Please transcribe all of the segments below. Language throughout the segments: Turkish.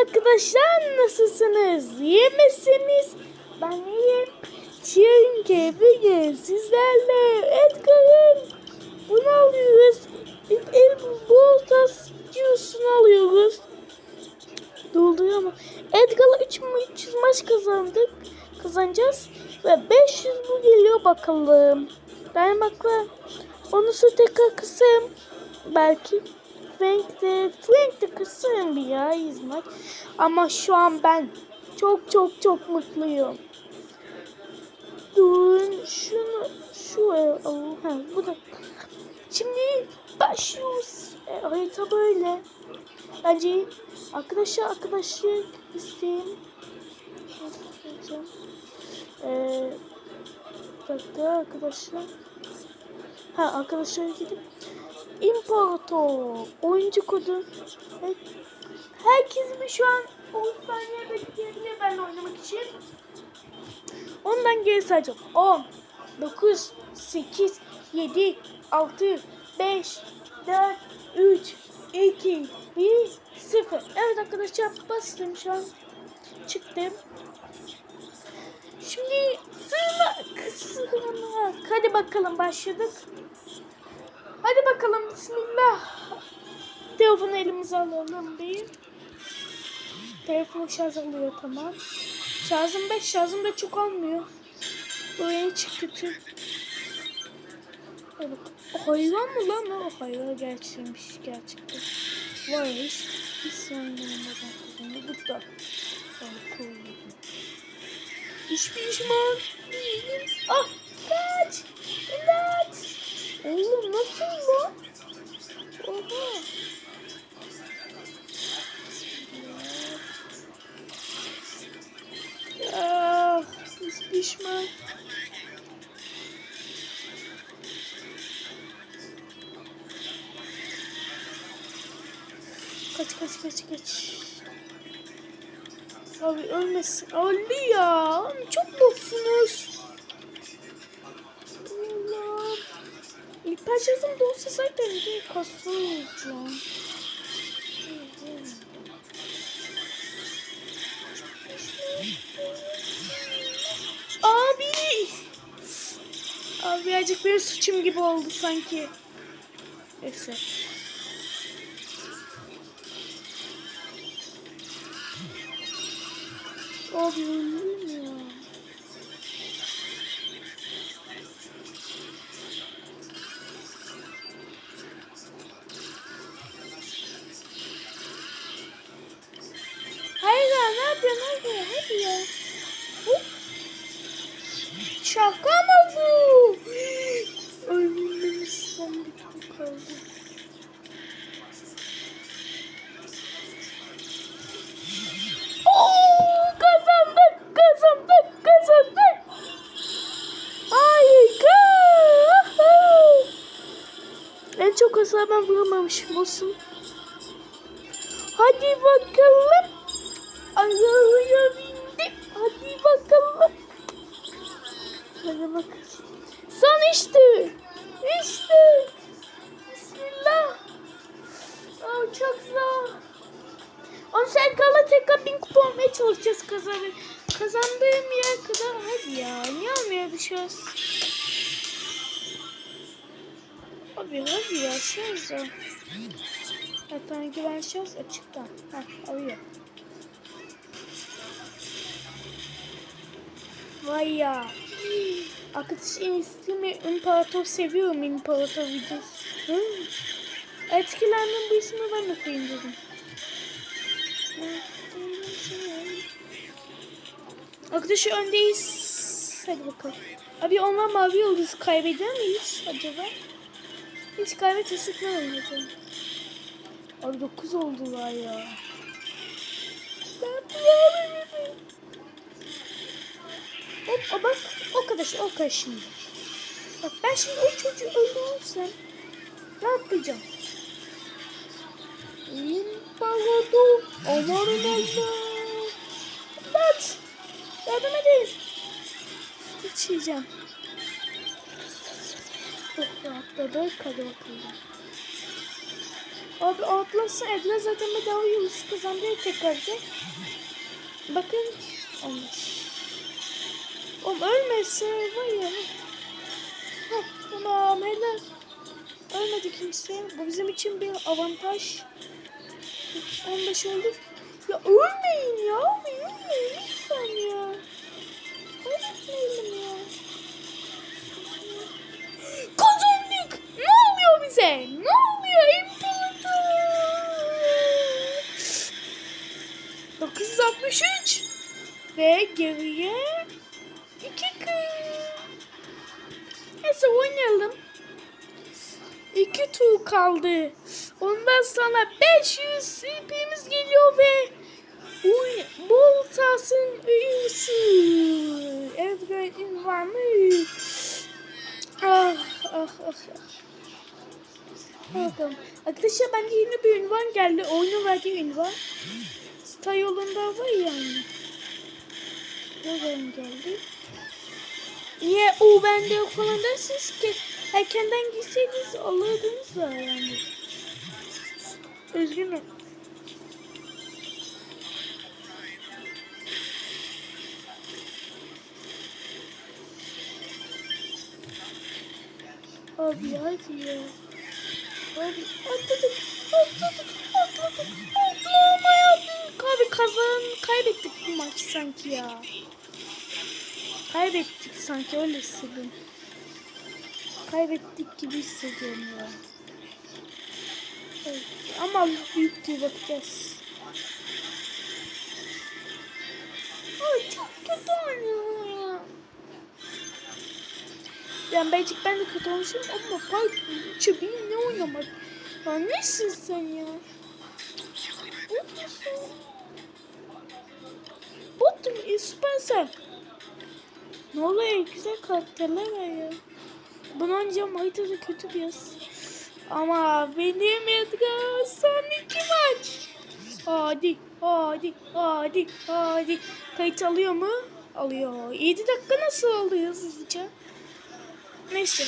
arkadaşlar nasılsınız? İyi misiniz? Ben iyiyim. Çünkü bugün sizlerle Edgar'ın bunu alıyoruz. Bir el boltas juice'unu alıyoruz. Dolduruyor ama. Edgar'la 3 3 maç kazandık. Kazanacağız. Ve 500 bu geliyor bakalım. Dayanmakla. Onu su tekrar kısayım. Belki. Frank de kısayım bir ya hizmet. Ama şu an ben çok çok çok mutluyum. Durun şunu şu oh, ha, bu da. Şimdi başlıyoruz. E, harita böyle. Bence arkadaşlar arkadaşlar isteyin. Nasıl söyleyeceğim? Ee, bir dakika arkadaşlar. Ha arkadaşlar gidip İmparator oyuncu kodu. Herkes mi şu an 10 saniye bekleyebilir ben oynamak için? Ondan geri sayacağım. 10, 9, 8, 7, 6, 5, 4, 3, 2, 1, 0. Evet arkadaşlar bastım şu an. Çıktım. Şimdi sığınak, sığınak. Hadi bakalım başladık. Hadi bakalım bismillah. Telefonu elimize alalım bir. Telefon şarj alıyor tamam. Şarjım 5 şarjım da çok almıyor. Böyle çık kötü. Evet. Hayvan mı lan o? Hayvan gerçekmiş gerçekten. Var hiç, hiç sanmıyorum ben Bu da. Ay cool. Hiç pişman değiliz. Ah kaç. İmdat. Oğlum nasıl bu? Oha. Ah, pişman. Kaç kaç kaç kaç. Abi ölmesin. Öldü ya. Çok boksunuz. İlk parçasım da olsa zaten bir kasılacağım. Abi. Abi birazcık benim suçum gibi oldu sanki. Neyse. Abi hadi hadi ya. Hop. Şaka mı bu? Ölmemiz son bir tur kaldı. En çok hasar ben vuramamışım olsun. Hadi bakalım. Arabaya bindim. Hadi bakalım. Hadi bakalım. Son işte. İşte. Bismillah. Oh, çok zor. On sen kala tekrar bin kupa olmaya çalışacağız kazanır. Kazandığım yer kadar hadi ya. Niye şey olsun? Abi hadi ya şarj al. Hatta güven şarj açıkta. Heh alıyor. Vay ya. Arkadaş ismi İmparator seviyorum İmparator videosu. Etkilendim bu ismi ben de koyayım dedim. Arkadaşlar öndeyiz. Hadi bakalım. Abi onlar mavi yıldız kaybeder miyiz acaba? Hiç kaybetmesek ne olacak? Abi 9 oldular ya. Ben. Hop o bak o kadar o kadar şimdi. Bak ben şimdi o çocuğu öldürürsem ne yapacağım? İmparator amanın Allah. İmdat. Yardım edin. Geçeceğim. Çok rahatladık. Hadi bakalım. Abi atlasın Edgar zaten bedava yıldız kazandı ya tekrarca. Bakın. Olmuş. Oğlum ölmese var ya. Tamam helal. Ölmedi kimse. Bu bizim için bir avantaj. 15 olduk. Ya ölmeyin ya. Ölmeyin lütfen ya. Ölmeyelim ya. Kazandık. Ne oluyor bize? Ne oluyor İmparator? 963 ve geriye Neyse oynayalım. 2 tur kaldı. Ondan sonra 500 CP'miz geliyor ve Uy, bol tasın üyesi. Evet, ünvanı. Ah, ah, ah, ah. Bakalım. Arkadaşlar bende yeni bir ünvan geldi. Oyunu verdiği ünvan. Star yolunda var yani. Nereden geldi? Niye o bende yok falan dersiniz ki erkenden gitseydiniz alırdınız da yani. Üzgünüm. Abi hadi ya. Abi atladık, atladık, atladık, atlamayalım. Abi kazan, kaybettik bu maçı sanki ya. Kaybettik sanki öyle hissediyorum. Kaybettik gibi hissediyorum ya. Evet. Ama büyük diye bakacağız. Ay çok kötü oynuyor ya. Yani belki ben de kötü olmuşum ama Pipe çöbeğim ne oynamak. Ya nesin sen ya? Bot musun? Bot mu? Spencer. Ne oluyor? Güzel karakterler var ya. Bunu oynayacağım haritada kötü biraz. Ama benim Edgar son iki maç. Hadi, hadi, hadi, hadi. Kayıt alıyor mu? Alıyor. 7 dakika nasıl oldu hızlıca? Neyse.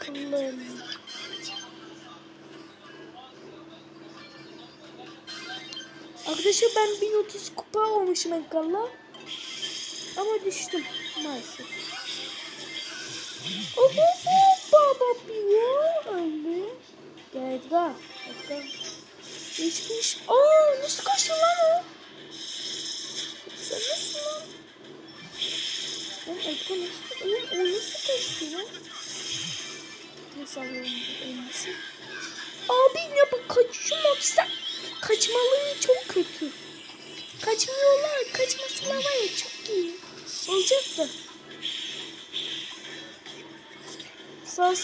Bakalım. Arkadaşlar ben 1030 kupa olmuşum Edgar'la. Ama düştüm maalesef. Oho, baba bir öldü. Gel Edgar. Edgar. Geçmiş. Aa nasıl kaçtı lan o? Sen nasıl lan? Oğlum Edgar nasıl? Oğlum o nasıl kaçtı lan? Nasıl alıyorum bu elbise? Abi ne bu kaçışım yoksa kaçmaları çok kötü. Kaçmıyorlar. Kaçmasılar var ya çok iyi. Olacak da. Sağ.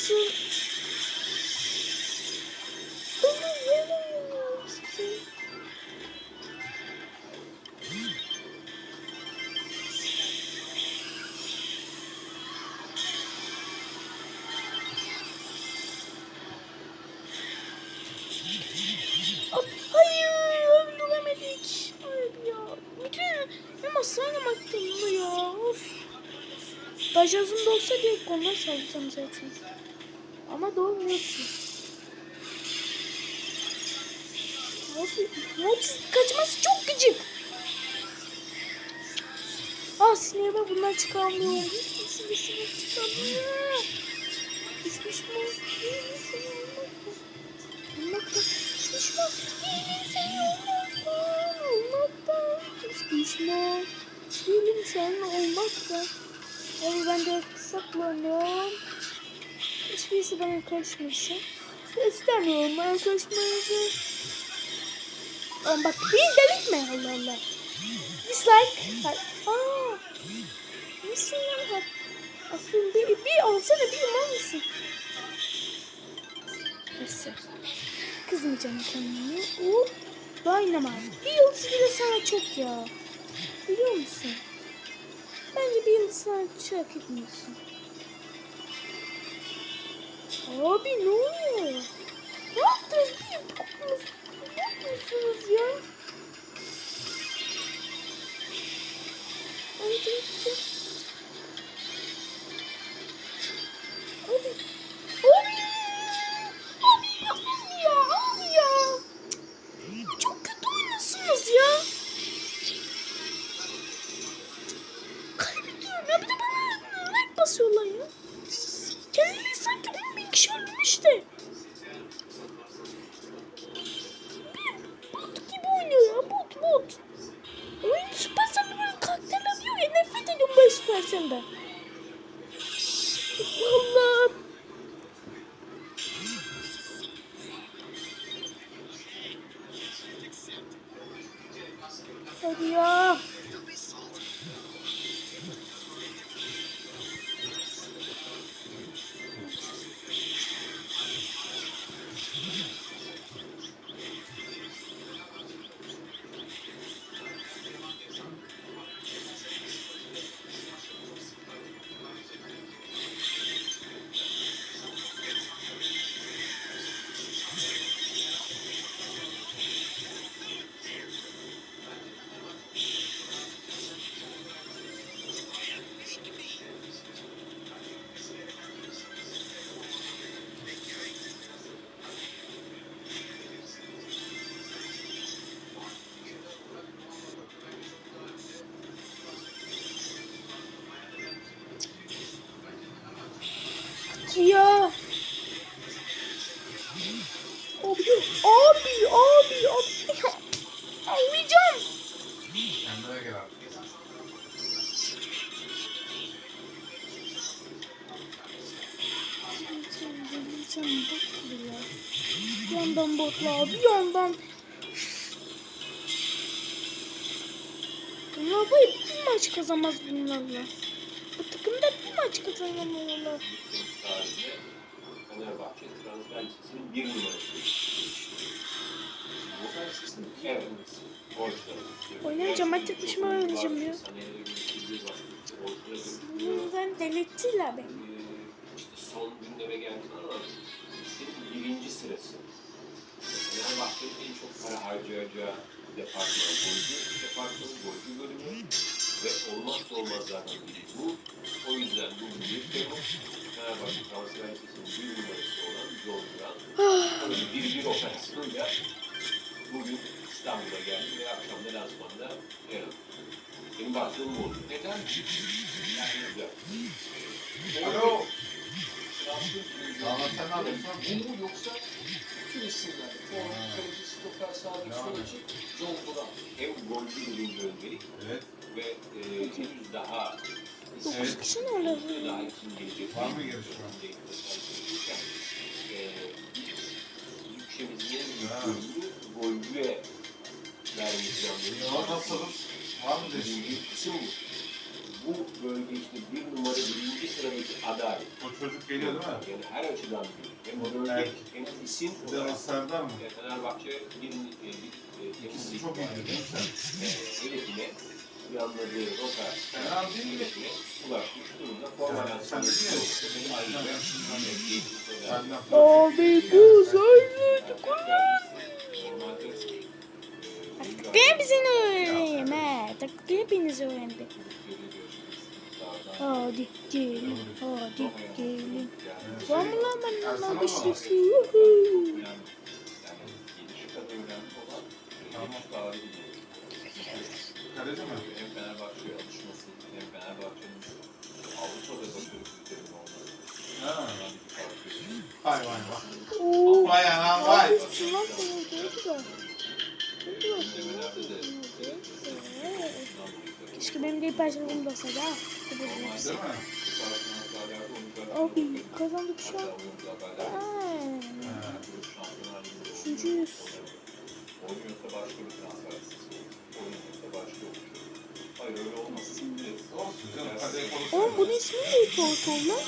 Aslanım aklımda ya. Of. Bajazım da olsa diye ondan salacağım zaten. Ama doğmuyor ki. Abi, kaçması çok gıcık. Ah sinirime bundan çıkamıyorum. Nasıl sinir çıkamıyor? Düşmüş mü? Olmakta. Düşmüş mü? Olmakta. Olmakta. Hiç düşme. Değilim seninle olmakta. Abi ben de saklanıyorum. Hiçbirisi bana karışmasın. İstemiyorum bana karışmanızı. Oğlum bak beni delirtme Allah Allah. Dislike. Hayır. Aa. Nesin lan? Aslında bir, bir olsana bir mal mısın? Neyse. Kızmayacağım kendime. O Dynamite. Bir yıldız bile sana çok ya. Biliyor musun? Bence bir yıldız sana çok etmiyorsun. Abi ne oluyor? Ne yaptınız? yaşında. Allah. Abi, abi, abi. Almayacağım. Kendine gel abi. Yandan yandan... Bunlar böyle bir maç kazanmaz bunlarla. Bu takımda bir maç kazanamıyorlar. Fenerbahçe transfer bir numarası. Ben tek başıma oynayacağım ya. Bunu ben delirttiler beni. İşte son gündeme geldi ama listenin birinci sırası. Fenerbahçe'nin en çok para harcayacağı departman golcü, departman golcü bölümü ve olmazsa olmazlardan biri bu. O yüzden bu büyük demo Fenerbahçe transfer listesinin bir numarası olan John Duran bir bir operasyonuyla bugün İstanbul'a geldi ve akşamda lansmanda yer aldı. Benim baktığım bu. Neden? Yani. Alo. Yapıyorsun? bu mu yoksa bütün isimler? Forvet, kaleci, stoper, sağlık, solcu, John Duran. Hem golcü birinci öndelik Evet. ve e, henüz daha Dokuz Evet. kişi ne öyle? daha için gelecek. Var mı? E, Ülkemizin en büyük Ha. Golcüye vermeyi planlıyoruz. Yol nasılız? Var mı? Birinci kısım bu. Bu bölge işte bir numara birinci sıradaki aday. O çocuk geliyor değil mi? Yani her açıdan büyük. Hem bölge Erkek. hem isim Bir de Serdar mı? e, Fenerbahçe bir, e, bir e, İkisi çok iyi değil mi sen? e, hedefine planladığı rota Fena değil mi? ulaşmış durumda. Formal Sen antrenörü de yok. mi? Ayrıca Aynen, şundan e. Benden Abi bu Normalde, e, Bizini öğreneyim he. Taktik hepinizi öğrendim. Hadi gelin, hadi gelin. Mı şeysi? Yuhu. Kaleci mi? Hem Fenerbahçe'ye alışması hem Fenerbahçe'nin Avrupa'da başarı kriterinin olması. Ha. Vay vay vay. Vay anam vay. Sınav sonu diyordu. Keşke benim de olsaydı ha. Bu da? Abi kazandık şu an. Üçüncüyüz. Oynuyorsa başka bir ismi ne Portal lan?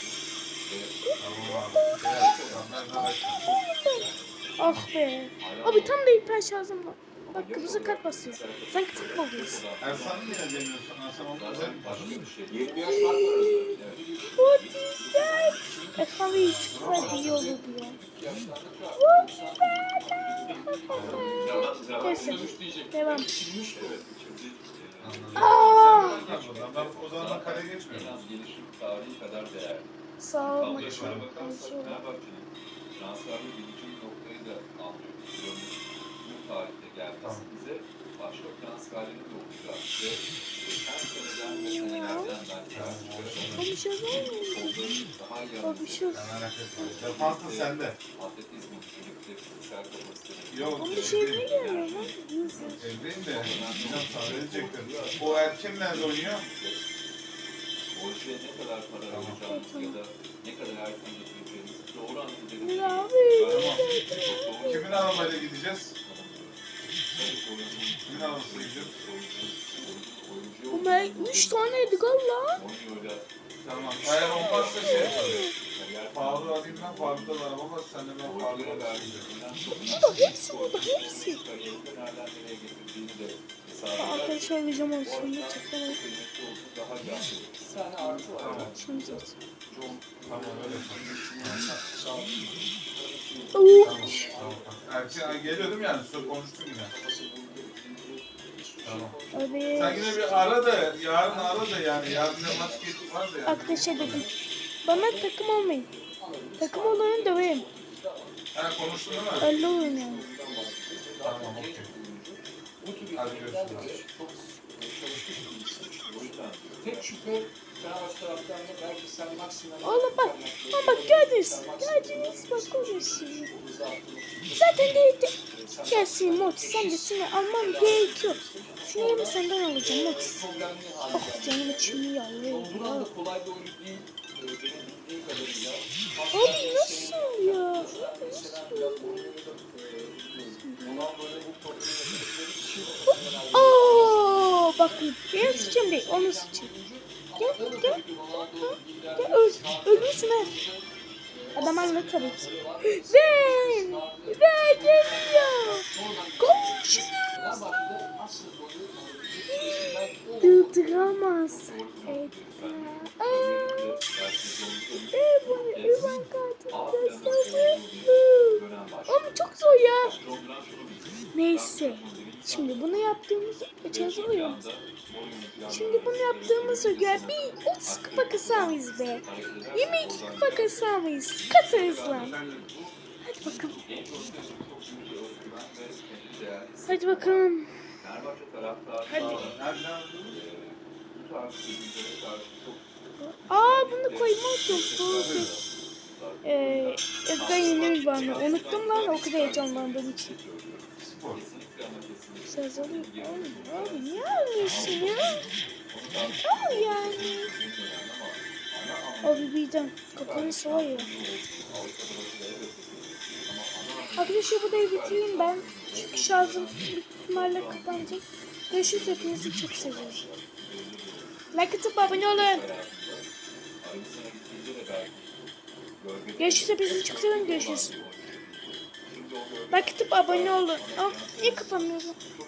Ah be. Abi tam da hiper şarjım var. Bak kırmızı kart basıyor. Sanki futboldayız. Ersan'ı niye demiyorsun? Ersan olmaz başka bir şey. 20 yaş fark var. What is that? Efendim hiç çıksa iyi olurdu ya. Neyse. Devam. Aa! Ben o zaman kale geçmiyorum. Gelişim tarihi kadar değerli. Sağ ol. Tabloya şöyle bakarsak Fenerbahçe'nin transferli birinci noktayı da alıyor. Bu tarihte gelmesi bize başka transferlerin de olacak ve her seneden ve senelerden belki artık O şey daha O. Defans da sende. atletizmin, birlikte fiziksel kapasitesi. Yok. O bir şey ne geliyor lan? Evdeyim de. Sana verecekler. O erken nerede oynuyor? Borçluya ne kadar para alacağımız ya da ne kadar erken getireceğimiz doğru anlayacağımız Ne abi? Tamam. Kimin arabayla gideceğiz? Ama 3 taneydi galiba. Tamam. Eğer olmazsa şey yaparız. Faruk'u alayım ben. Faruk'ta da araba var. Sen de ben Faruk'a da Burada hepsi burada hepsi. Arkadaşlar vereceğim olsun. Gerçekten Şimdi zaten. Tamam öyle. Tamam. Erken geliyordum yani. Konuştum yine. Tamam. Evet. Sen yine bir ara da yarın ara da yani. Yarın da maç geçti var da yani. Arkadaşlar dedim. Bana takım olmayın. Takım olanı döverim. Ha konuştun değil mi? Öyle yani. Tamam okey. Hadi görüşürüz. Tek şüphe Oğlum bak. Ama bak gördünüz. Gördünüz bak konuşuyor. Zaten değildi. Gelsin Motis sen de seni almam gerekiyor. Sineğimi senden alacağım Motis. Oh canım içimi yalıyor. Abi nasıl ya? İçin Oo, bakın benim suçum değil onun suçu. Gel gel. Ha, Gel öl, ölmüşsün ha. Adam anladı tabii ki. Ve ve geliyor. Golü Durduramaz. Evet. Oğlum çok zor ya. Neyse. Şimdi bunu yaptığımız oyun. Şimdi bunu yaptığımıza göre bir 30 kupa kasar mıyız be? 22 kupa kasar mıyız? Kasarız lan. Hadi bakalım. Hadi bakalım. Hadi. Aa bunu koymuştum. Ee, Edgar yeni bana. Unuttum lan o kadar heyecanlandığım için. Söz alayım. Oğlum, oğlum niye almıyorsun ya? Al yani. Abi birden kafanı soğuyor. Arkadaşlar bu da bitireyim ben. Çünkü şarjım ihtimalle kapanacak. Görüşürüz hepinizi çok seviyorum. Like atıp abone olun. Görüşürüz hepinizi çok seviyorum. Görüşürüz. Like atıp abone olun. Aa, niye önemli. Bu